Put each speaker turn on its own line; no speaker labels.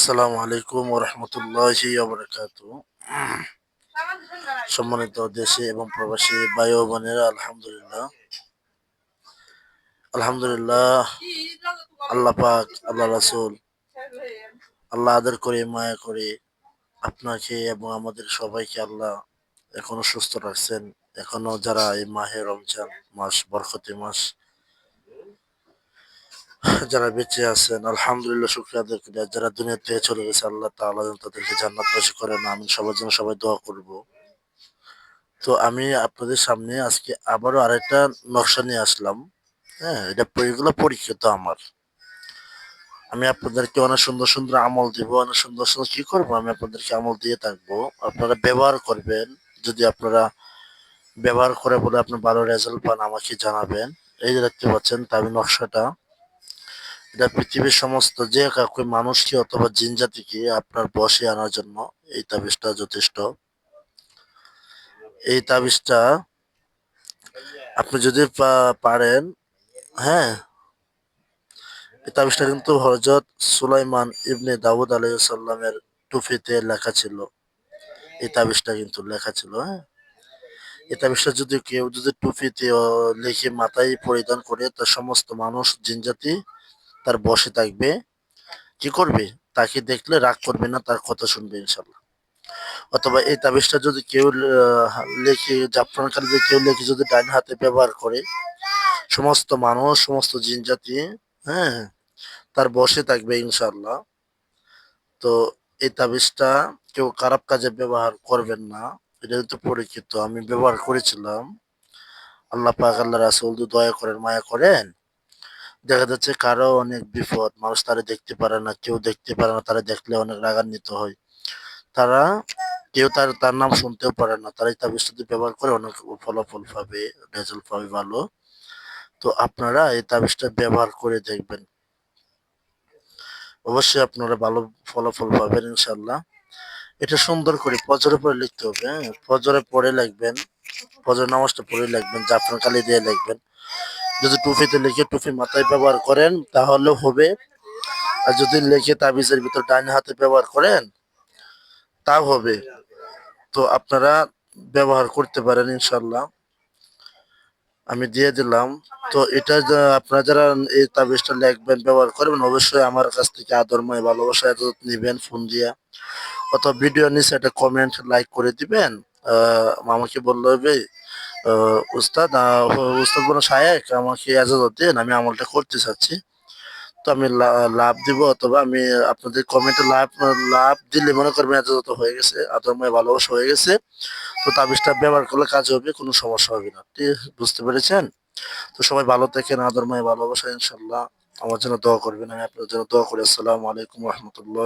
আসসালামু আলাইকুম ওরহমতুল্লাহি ওবরাকাত সম্মানিত দেশে এবং প্রবাসী বায়ু বোনেরা, আলহামদুলিল্লাহ। আলহামদুলিল্লাহ, আল্লাহ পাক, আল্লাহ রাসুল, আল্লাহ আদর করে, মায়া করে, আপনাকে এবং আমাদের সবাইকে আল্লাহ এখনও সুস্থ রাখছেন। এখনও যারা এই মাহে রমজান মাস, বরকতি মাস যারা বেঁচে আছেন, আলহামদুলিল্লাহ, শুক্রিয়া আদায় করি। যারা দুনিয়া থেকে চলে গেছে, আল্লাহ তাআলা যেন তাদেরকে জান্নাতবাসী করেন আমি সবার জন্য সবাই দোয়া করব। তো আমি আপনাদের সামনে আজকে আবারও আরেকটা নকশা নিয়ে আসলাম। হ্যাঁ এটা এগুলো পরীক্ষিত আমার। আমি আপনাদেরকে অনেক সুন্দর সুন্দর আমল দিব, অনেক সুন্দর সুন্দর কি করব আমি আপনাদেরকে আমল দিয়ে থাকব। আপনারা ব্যবহার করবেন। যদি আপনারা ব্যবহার করে বলে আপনি ভালো রেজাল্ট পান, আমাকে জানাবেন। এই যে দেখতে পাচ্ছেন তামি নকশাটা। এটা পৃথিবীর সমস্ত যে কাউকে মানুষকে অথবা জিন জাতিকে আপনার বসে আনার জন্য এই তাবিজটা যথেষ্ট। এই তাবিজটা আপনি যদি পারেন হ্যাঁ। এই তাবিজটা কিন্তু হজরত সুলাইমান ইবনে দাউদ আলাইসাল্লামের টুফিতে লেখা ছিল। এই তাবিজটা কিন্তু লেখা ছিল হ্যাঁ। এই তাবিজটা যদি কেউ যদি টুফিতে লিখে মাথায় পরিধান করে তার সমস্ত মানুষ জিনজাতি তার বসে থাকবে, কি করবে? তাকে দেখলে রাগ করবে না, তার কথা শুনবে ইনশাল্লাহ অথবা এই তাবিজটা যদি কেউ লেখে, জাফরান কালিতে কেউ লেখে, যদি ডাইন হাতে ব্যবহার করে, সমস্ত মানুষ, সমস্ত জিন জাতি হ্যাঁ তার বসে থাকবে ইনশাল্লাহ তো এই তাবিজটা কেউ খারাপ কাজে ব্যবহার করবেন না, এটা তো পরিচিত আমি ব্যবহার করেছিলাম। আল্লাহ পাক, আল্লাহ রাসুল, দয়া করেন, মায়া করেন। দেখা যাচ্ছে কারও অনেক বিপদ, মানুষ তারা দেখতে পারে না, কেউ দেখতে পারে না, তারা দেখলে অনেক রাগান্বিত হয়। তারা কেউ তার তার নাম শুনতেও পারে না, তারাই তাবিজটি ব্যবহার করে অনেক ফলাফল পাবে রেজাল্ট পাবে ভালো। তো আপনারা এই তাবিজটা ব্যবহার করে দেখবেন। অবশ্যই আপনারা ভালো ফলাফল পাবেন ইনশাল্লাহ এটা সুন্দর করে ফজরে পরে লিখতে হবে হ্যাঁ? ফজরে পরে লিখবেন ফজর নামাজটা পরে লিখবেন, জাফরান কালি দিয়ে লিখবেন। যদি টুপিতে লিখে টুফি মাথায় ব্যবহার করেন তাহলে হবে। আর যদি লিখে তাবিজের ভিতর ডাইন হাতে ব্যবহার করেন, তাও হবে। তো আপনারা ব্যবহার করতে পারেন ইনশাল্লাহ আমি দিয়ে দিলাম। তো এটা আপনারা যারা এই তাবিজটা লিখবেন, ব্যবহার করবেন, অবশ্যই আমার কাছ থেকে আদরময় ভালোবাসা এত নেবেন ফোন দিয়ে। অথবা ভিডিও নিচে একটা কমেন্ট লাইক করে দিবেন। আহ, আমাকে বলল উস্তাদ উস্তাদ আমাকে এজাজত আমি আমলটা করতে চাচ্ছি। তো আমি লাভ দিব অথবা আমি আপনাদের কমেন্টে লাভ লাভ দিলে মনে করবেন এজাজত হয়ে গেছে আদরময় ভালোবাসা হয়ে গেছে। তো তাবিজটা ব্যবহার করলে কাজ হবে, কোনো সমস্যা হবে না। বুঝতে পেরেছেন? তো সবাই ভালো থাকেন আদরময় ভালোবাসা ইনশাল্লাহ আমার জন্য দোয়া করবেন, আমি আপনার জন্য দোয়া করি। আসসালামু আলাইকুম রহমতুল্লাহ